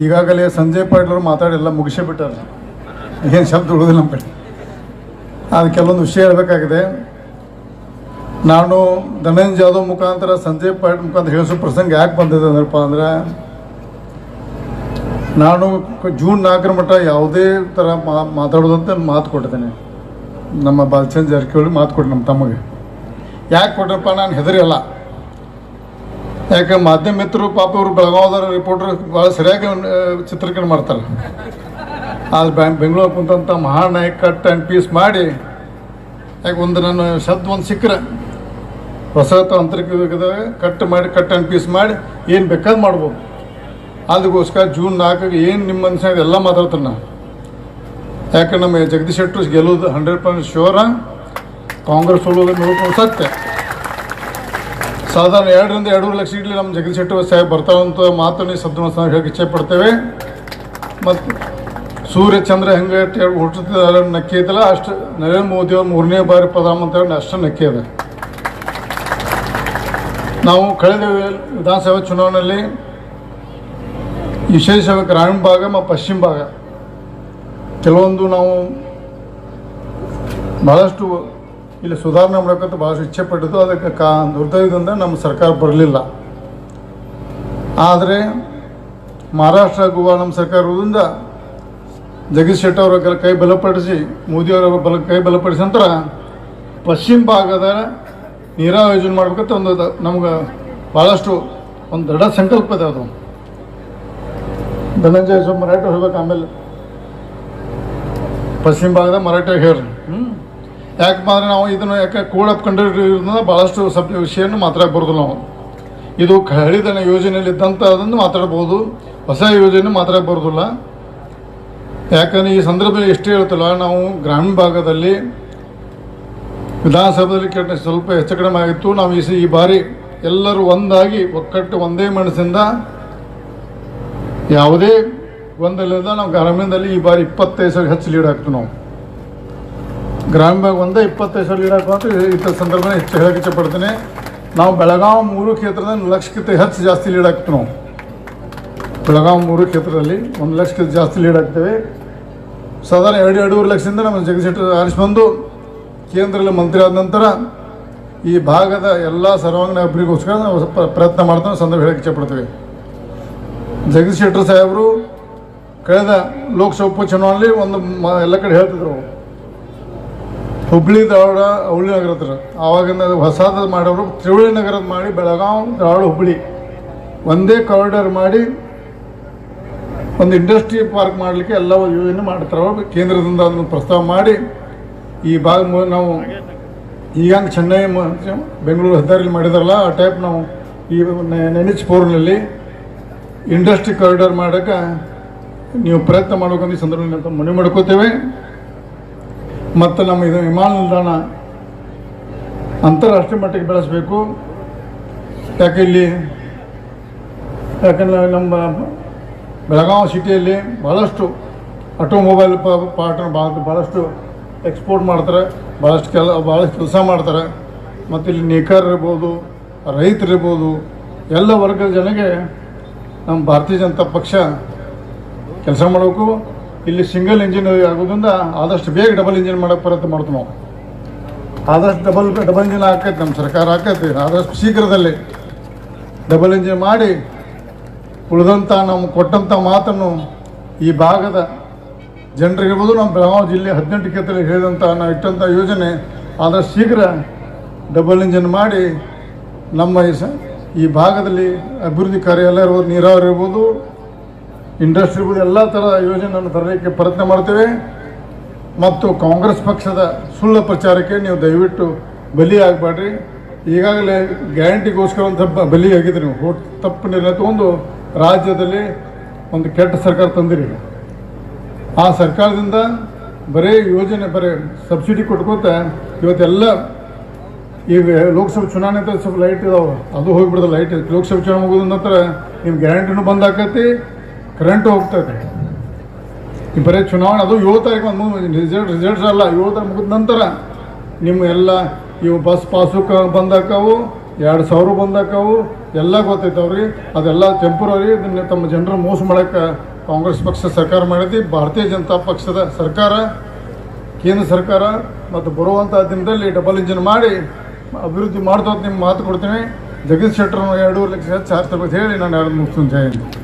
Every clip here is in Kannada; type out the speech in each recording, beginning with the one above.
ಈಗಾಗಲೇ ಸಂಜಯ್ ಪಾಟೀಲ್ ಅವರು ಮಾತಾಡಿ ಎಲ್ಲ ಮುಗಿಸೇ ಬಿಟ್ಟಾರೆ. ಏನು ಶಬ್ದ ಉಳಿದಿಲ್ಲ ನಮ್ಮ ಕಡೆ. ಅದು ಕೆಲವೊಂದು ವಿಷಯ ಹೇಳಬೇಕಾಗಿದೆ. ನಾನು ಧನಂಜಯ ಜಾಧವ್ ಮುಖಾಂತರ ಸಂಜಯ್ ಪಾಟೀಲ್ ಮುಖಾಂತರ ಹೇಳಿಸೋ ಪ್ರಸಂಗ ಯಾಕೆ ಬಂದಿದೆ ಅಂದ್ರಪ್ಪ ಅಂದ್ರೆ, ನಾನು ಜೂನ್ ನಾಲ್ಕರ ಮಟ್ಟ ಯಾವುದೇ ಥರ ಮಾತಾಡೋದಂತ ಮಾತು ಕೊಟ್ಟಿದ್ದೇನೆ. ನಮ್ಮ ಬಾಲಚಂದ್ ಜಾರಕಿಹೊಳಿ ಮಾತು ಕೊಟ್ಟೆ ನಮ್ಮ ತಮ್ಮಗೆ. ಯಾಕೆ ಕೊಟ್ರಪ್ಪ? ನಾನು ಹೆದರಿಯಲ್ಲ ಯಾಕೆ ಮಾಧ್ಯಮ ಮಿತ್ರರು ಪಾಪ ಇವರು ಬೆಳಗಾವದವ್ರ ರಿಪೋರ್ಟರ್ ಭಾಳ ಸರಿಯಾಗಿ ಚಿತ್ರೀಕರಣ ಮಾಡ್ತಾರೆ. ಆದ್ರೆ ಬ್ಯಾಂಕ್ ಬೆಂಗಳೂರು ಕುಂತಂಥ ಮಹಾನಾಯಕ ಕಟ್ ಆ್ಯಂಡ್ ಪೀಸ್ ಮಾಡಿ, ಯಾಕೆ ಒಂದು ನನ್ನ ಶಬ್ದ ಒಂದು ಸಿಕ್ಕರೆ. ಹೊಸ ತಾಂತ್ರಿಕದ ಕಟ್ ಮಾಡಿ ಕಟ್ ಆ್ಯಂಡ್ ಪೀಸ್ ಮಾಡಿ, ಏನು ಬೇಕಾದ ಮಾಡ್ಬೋದು. ಅದಕ್ಕೋಸ್ಕರ ಜೂನ್ ನಾಲ್ಕಿಗೆ ಏನು ನಿಮ್ಮ ಮನುಷ್ಯ ಎಲ್ಲ ಮಾತಾಡ್ತೀನಿ ನಾನು. ಯಾಕೆ ನಮ್ಮ ಜಗದೀಶ್ ಶೆಟ್ಟರು ಗೆಲ್ಲೋದು ಹಂಡ್ರೆಡ್ ಪರ್ಸೆಂಟ್ ಶೋರ ಕಾಂಗ್ರೆಸ್ ಸೋಲೋದು ನೋಡ್ಕೊಂಡು ಸತ್ಯ. ಸಾಧಾರಣ ಎರಡರಿಂದ ಎರಡೂವರೆ ಲಕ್ಷ ಇಡ್ಲಿ ನಮ್ಮ ಜಗದೀಶ್ ಶೆಟ್ಟರ್ ಸಾಹೇಬ್ ಬರ್ತಾವಂತ ಮಾತನ್ನು ನಾವು ಹೇಳಕ್ಕೆ ಇಚ್ಛೆ ಪಡ್ತೇವೆ. ಮತ್ತು ಸೂರ್ಯ ಚಂದ್ರ ಹೆಂಗೆ ಹುಟ್ಟುತ್ತಿದ್ದಾರೆ ನಕ್ಕಿ ಐತಲ್ಲ, ಅಷ್ಟು ನರೇಂದ್ರ ಮೋದಿ ಅವ್ರು ಮೂರನೇ ಬಾರಿ ಪ್ರಧಾನಮಂತ್ರಿ ಅಷ್ಟು ನಕ್ಕಿ ಅದ ನಾವು ಕಳೆದ ವಿಧಾನಸಭಾ ಚುನಾವಣೆಯಲ್ಲಿ ವಿಶೇಷವಾಗಿ ಗ್ರಾಮೀಣ ಭಾಗ ಮತ್ತು ಪಶ್ಚಿಮ ಭಾಗ, ಕೆಲವೊಂದು ನಾವು ಭಾಳಷ್ಟು ಇಲ್ಲಿ ಸುಧಾರಣೆ ಮಾಡಬೇಕಂತ ಭಾಳಷ್ಟು ಇಚ್ಛೆ ಪಟ್ಟಿದ್ದು. ಅದಕ್ಕೆ ಕಾ, ದುರ್ದೈವದಿಂದ ನಮ್ಮ ಸರ್ಕಾರ ಬರಲಿಲ್ಲ. ಆದರೆ ಮಹಾರಾಷ್ಟ್ರ, ಗೋವಾ ನಮ್ಮ ಸರ್ಕಾರ ಇರೋದ್ರಿಂದ ಜಗದೀಶ್ ಶೆಟ್ಟಿ ಅವರ ಕೈ ಬಲಪಡಿಸಿ ಮೋದಿಯವರ ಬಲ, ಕೈ ಬಲಪಡಿಸಿ ನಂತರ ಪಶ್ಚಿಮ ಭಾಗದ ನೀರಾವರಿ ಯೋಜನೆ ಮಾಡ್ಬೇಕಂತ ಒಂದು ನಮ್ಗೆ ಭಾಳಷ್ಟು ಒಂದು ದೃಢ ಸಂಕಲ್ಪ ಇದೆ ಅದು. ಧನಂಜಯ ಮರಾಠಿ ಹೇಳ್ಬೇಕು ಆಮೇಲೆ. ಪಶ್ಚಿಮ ಭಾಗದ ಮರಾಠಿ ಹೇಳ್ರಿ. ಹ್ಞೂ ಯಾಕಪ್ಪ ಅಂದ್ರೆ ನಾವು ಇದನ್ನು ಯಾಕೆ ಕೋಡ್ ಕಂಡಿರೋದ್ರಿಂದ ಭಾಳಷ್ಟು ಸಬ್ ವಿಷಯವನ್ನು ಮಾತಾಡಕ್ಕೆ ಬರೋದಿಲ್ಲ ನಾವು. ಇದು ಹಳಿದನ ಯೋಜನೆಯಲ್ಲಿ ಇದ್ದಂಥ ಅದನ್ನು ಮಾತಾಡ್ಬೋದು. ಹೊಸ ಯೋಜನೆ ಮಾತಾಡಕ್ಕೆ ಬರೋದಿಲ್ಲ. ಯಾಕಂದ್ರೆ ಈ ಸಂದರ್ಭದಲ್ಲಿ ಎಷ್ಟು ಹೇಳ್ತಲ್ಲ, ನಾವು ಗ್ರಾಮೀಣ ಭಾಗದಲ್ಲಿ ವಿಧಾನಸಭೆಯಲ್ಲಿ ಕೆಟ್ಟ ಸ್ವಲ್ಪ ಹೆಚ್ಚು ಕಡಿಮೆ ಆಗಿತ್ತು. ನಾವು ಈ ಈ ಬಾರಿ ಎಲ್ಲರೂ ಒಂದಾಗಿ ಒಕ್ಕಟ್ಟು ಒಂದೇ ಮನಸ್ಸಿಂದ ಯಾವುದೇ ಗೊಂದಲದ ನಾವು ಗ್ರಾಮೀಣದಲ್ಲಿ ಈ ಬಾರಿ ಇಪ್ಪತ್ತೈದು ಸಾವಿರ ಹೆಚ್ಚು ಲೀಡ್ ಆಗ್ತೀವಿ ನಾವು. ಗ್ರಾಮೀಣ ಭಾಗ ಒಂದೇ ಇಪ್ಪತ್ತೈದು ಸಾವಿರ ಲೀಡ್ ಹಾಕುವಂತ ಈ ಸಂದರ್ಭದಲ್ಲಿ ಹೆಚ್ಚು ಹೇಳಕ್ಕೆ ಇಷ್ಟಪಡ್ತೀನಿ. ನಾವು ಬೆಳಗಾವಿ ಮೂರು ಕ್ಷೇತ್ರದ ಲಕ್ಷಕ್ಕಿಂತ ಹೆಚ್ಚು ಜಾಸ್ತಿ ಲೀಡ್ ಆಗ್ತೀವಿ ನಾವು. ಬೆಳಗಾವಿ ಮೂರು ಕ್ಷೇತ್ರದಲ್ಲಿ ಒಂದು ಲಕ್ಷಕ್ಕಿಂತ ಜಾಸ್ತಿ ಲೀಡ್ ಆಗ್ತೇವೆ ಸಾಧಾರಣ ಎರಡು, ಎರಡೂವರೆ ಲಕ್ಷದಿಂದ ನಮ್ಮ ಜಗದೀಶ್ ಆರಿಸಿ ಬಂದು ಕೇಂದ್ರದಲ್ಲಿ ಮಂತ್ರಿ ಆದ ನಂತರ ಈ ಭಾಗದ ಎಲ್ಲ ಸರ್ವಾಂಗೀಣ ಅಭಿವೃದ್ಧಿಗೋಸ್ಕರ ನಾವು ಪ್ರಯತ್ನ ಮಾಡ್ತಾ ಸಂದರ್ಭ ಹೇಳಕ್ಕೆ ಇಷ್ಟಪಡ್ತೀವಿ. ಜಗದೀಶ್ ಶೆಟ್ಟರ್ ಸಾಹೇಬರು ಕಳೆದ ಲೋಕಸಭಾ ಉಪಚುನಾವಣೆಯಲ್ಲಿ ಒಂದು ಎಲ್ಲ ಕಡೆ ಹೇಳ್ತಿದ್ರು. ಹುಬ್ಳಿ ಧಾರವಾಡ ಹುಬ್ಳಿ ನಗರ ಹತ್ರ. ಆವಾಗಿನ ಹೊಸದ ಮಾಡೋರು ತ್ರಿವಳಿ ನಗರದ ಮಾಡಿ ಬೆಳಗಾವಿ, ಧಾರವಾಡ, ಹುಬ್ಳಿ. ಒಂದೇ ಕಾರಿಡಾರ್ ಮಾಡಿ ಒಂದು ಇಂಡಸ್ಟ್ರಿ ಪಾರ್ಕ್ ಮಾಡಲಿಕ್ಕೆ ಎಲ್ಲ ಯೋಜನೆ ಮಾಡ್ತಾರೆ. ಕೇಂದ್ರದಿಂದ ಅದನ್ನು ಪ್ರಸ್ತಾವ ಮಾಡಿ ಈ ಭಾಗ ನಾವು ಈಗ ಚೆನ್ನೈ ಬೆಂಗಳೂರು ಹೆದ್ದಾರಿಲಿ ಮಾಡಿದಾರಲ್ಲ, ಆ ಟೈಪ್ ನಾವು ಈ ಎನ್ ಎಚ್ ಇಂಡಸ್ಟ್ರಿ ಕಾರಿಡಾರ್ ಮಾಡೋಕ್ಕೆ ನೀವು ಪ್ರಯತ್ನ ಮಾಡ್ಬೇಕಂತ ಈ ಸಂದರ್ಭದಲ್ಲಿ ಮನವಿ ಮಾಡ್ಕೋತೇವೆ. ಮತ್ತು ನಮ್ಮ ಇದು ವಿಮಾನ ನಿಲ್ದಾಣ ಅಂತಾರಾಷ್ಟ್ರೀಯ ಮಟ್ಟಕ್ಕೆ ಬೆಳೆಸಬೇಕು. ಯಾಕೆ ಇಲ್ಲಿ? ಯಾಕಂದರೆ ನಮ್ಮ ಬೆಳಗಾವಿ ಸಿಟಿಯಲ್ಲಿ ಭಾಳಷ್ಟು ಆಟೋಮೊಬೈಲ್ ಪಾರ್ಟ್ನ ಭಾಳ ಭಾಳಷ್ಟು ಎಕ್ಸ್ಪೋರ್ಟ್ ಮಾಡ್ತಾರೆ. ಭಾಳಷ್ಟು ಕೆಲ ಭಾಳಷ್ಟು ಕೆಲಸ ಮಾಡ್ತಾರೆ. ಮತ್ತು ಇಲ್ಲಿ ನೇಕಾರ ಇರ್ಬೋದು ರೈತರು ಇರ್ಬೋದು ಎಲ್ಲ ವರ್ಗದ ಜನಗೆ ನಮ್ಮ ಭಾರತೀಯ ಜನತಾ ಪಕ್ಷ ಕೆಲಸ ಮಾಡಬೇಕು. ಇಲ್ಲಿ ಸಿಂಗಲ್ ಇಂಜಿನ್ ಆಗೋದ್ರಿಂದ ಆದಷ್ಟು ಬೇಗ ಡಬಲ್ ಇಂಜಿನ್ ಮಾಡೋಕ್ಕೆ ಪ್ರಯತ್ನ ಮಾಡ್ತೀವಿ ನಾವು. ಆದಷ್ಟು ಡಬಲ್ ಡಬಲ್ ಇಂಜಿನ್ ಹಾಕೈತೆ ನಮ್ಮ ಸರ್ಕಾರ ಹಾಕೈತಿ ಆದಷ್ಟು ಶೀಘ್ರದಲ್ಲಿ ಡಬಲ್ ಇಂಜಿನ್ ಮಾಡಿ ಉಳಿದಂಥ ನಾವು ಕೊಟ್ಟಂಥ ಮಾತನ್ನು ಈ ಭಾಗದ ಜನರಿಗಿರ್ಬೋದು ನಮ್ಮ ಬೆಳಗಾವಿ ಜಿಲ್ಲೆ ಹದಿನೆಂಟು ಕ್ಷೇತ್ರದಲ್ಲಿ ಹೇಳಿದಂಥ ನಾವು ಇಟ್ಟಂಥ ಯೋಜನೆ ಆದಷ್ಟು ಶೀಘ್ರ ಡಬಲ್ ಇಂಜಿನ್ ಮಾಡಿ ನಮ್ಮ ಈ ಭಾಗದಲ್ಲಿ ಅಭಿವೃದ್ಧಿ ಕಾರ್ಯ ಎಲ್ಲ ಇರ್ಬೋದು, ನೀರಾವರಿ ಇರ್ಬೋದು ಇಂಡಸ್ಟ್ರಿ ಇರ್ಬೋದು ಎಲ್ಲ ಥರ ಯೋಜನೆಯನ್ನು ತರಲಿಕ್ಕೆ ಪ್ರಯತ್ನ ಮಾಡ್ತೇವೆ. ಮತ್ತು ಕಾಂಗ್ರೆಸ್ ಪಕ್ಷದ ಸುಳ್ಳು ಪ್ರಚಾರಕ್ಕೆ ನೀವು ದಯವಿಟ್ಟು ಬಲಿ ಆಗಬೇಡ್ರಿ ಈಗಾಗಲೇ ಗ್ಯಾರಂಟಿಗೋಸ್ಕರ ಒಂದು ತಪ್ಪ ಬಲಿ ಆಗಿದ್ರಿ ನೀವು ತಪ್ಪು ನಿರ್ಣಯ ತಗೊಂಡು ರಾಜ್ಯದಲ್ಲಿ ಒಂದು ಕೆಟ್ಟ ಸರ್ಕಾರ ತಂದಿರಿ. ಆ ಸರ್ಕಾರದಿಂದ ಬರೀ ಯೋಜನೆ, ಬರೀ ಸಬ್ಸಿಡಿ ಕೊಟ್ಕೋತ ಇವತ್ತೆಲ್ಲ ಈಗ ಲೋಕಸಭೆ ಚುನಾವಣೆ ಅಂತ ಸ್ವಲ್ಪ ಲೈಟ್ ಇದಾವೆ. ಅದು ಹೋಗಿಬಿಡ್ದು ಲೈಟ್ ಲೋಕಸಭೆ ಚುನಾವಣೆ ಮುಗಿದ ನಂತರ ನಿಮ್ಮ ಗ್ಯಾರಂಟಿನೂ ಬಂದಾಕತಿ ಕರೆಂಟು ಹೋಗ್ತದೆ. ಬರೀ ಚುನಾವಣೆ, ಅದು ಏಳು ತಾರೀಕು ಒಂದು ರಿಸಲ್ಟ್ ರಿಸಲ್ಟ್ಸ್ ಅಲ್ಲ ಏಳು ತಾರೀಕು ಮುಗಿದ ನಂತರ ನಿಮ್ಮ ಎಲ್ಲ ಇವು ಬಸ್ ಪಾಸು ಕ ಬಂದಾಕವು, ಎರಡು ಸಾವಿರ ಬಂದಾಕವು, ಎಲ್ಲ ಗೊತ್ತೈತೆ ಅವ್ರಿಗೆ. ಅದೆಲ್ಲ ಟೆಂಪ್ರವರಿ ಇದನ್ನ ತಮ್ಮ ಜನರ ಮೋಸ ಮಾಡೋಕ್ಕೆ ಕಾಂಗ್ರೆಸ್ ಪಕ್ಷ ಸರ್ಕಾರ ಮಾಡಿದ್ದು ಭಾರತೀಯ ಜನತಾ ಪಕ್ಷದ ಸರ್ಕಾರ, ಕೇಂದ್ರ ಸರ್ಕಾರ, ಮತ್ತು ಬರುವಂಥ ದಿನದಲ್ಲಿ ಡಬಲ್ ಇಂಜಿನ್ ಮಾಡಿ ಅಭಿವೃದ್ಧಿ ಮಾಡ್ತಾವ್ ನಿಮ್ಮ ಮಾತು ಕೊಡ್ತೀನಿ. ಜಗದೀಶ್ ಶೆಟ್ಟರ್ ಎರಡೂವರೆ ಲಕ್ಷ ಹೆಚ್ಚು ಹಾರಿಸ್ಬೇಕು ಹೇಳಿ, ನಾನು ಎರಡು ಮುಗಿಸ್ತೀನಿ. ಜಯ ಹಿಂದ್.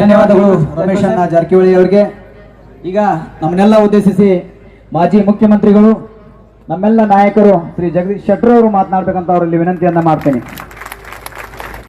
ಧನ್ಯವಾದಗಳು ರಮೇಶ್ ಅಣ್ಣ ಜಾರಕಿಹೊಳಿ ಅವರಿಗೆ. ಈಗ ನಮ್ಮನ್ನೆಲ್ಲ ಉದ್ದೇಶಿಸಿ ಮಾಜಿ ಮುಖ್ಯಮಂತ್ರಿಗಳು, ನಮ್ಮೆಲ್ಲ ನಾಯಕರು ಶ್ರೀ ಜಗದೀಶ್ ಶೆಟ್ಟರ್ ಅವರು ಮಾತನಾಡ್ಬೇಕಂತ ಅವರಲ್ಲಿ ವಿನಂತಿಯನ್ನ ಮಾಡ್ತೇನೆ.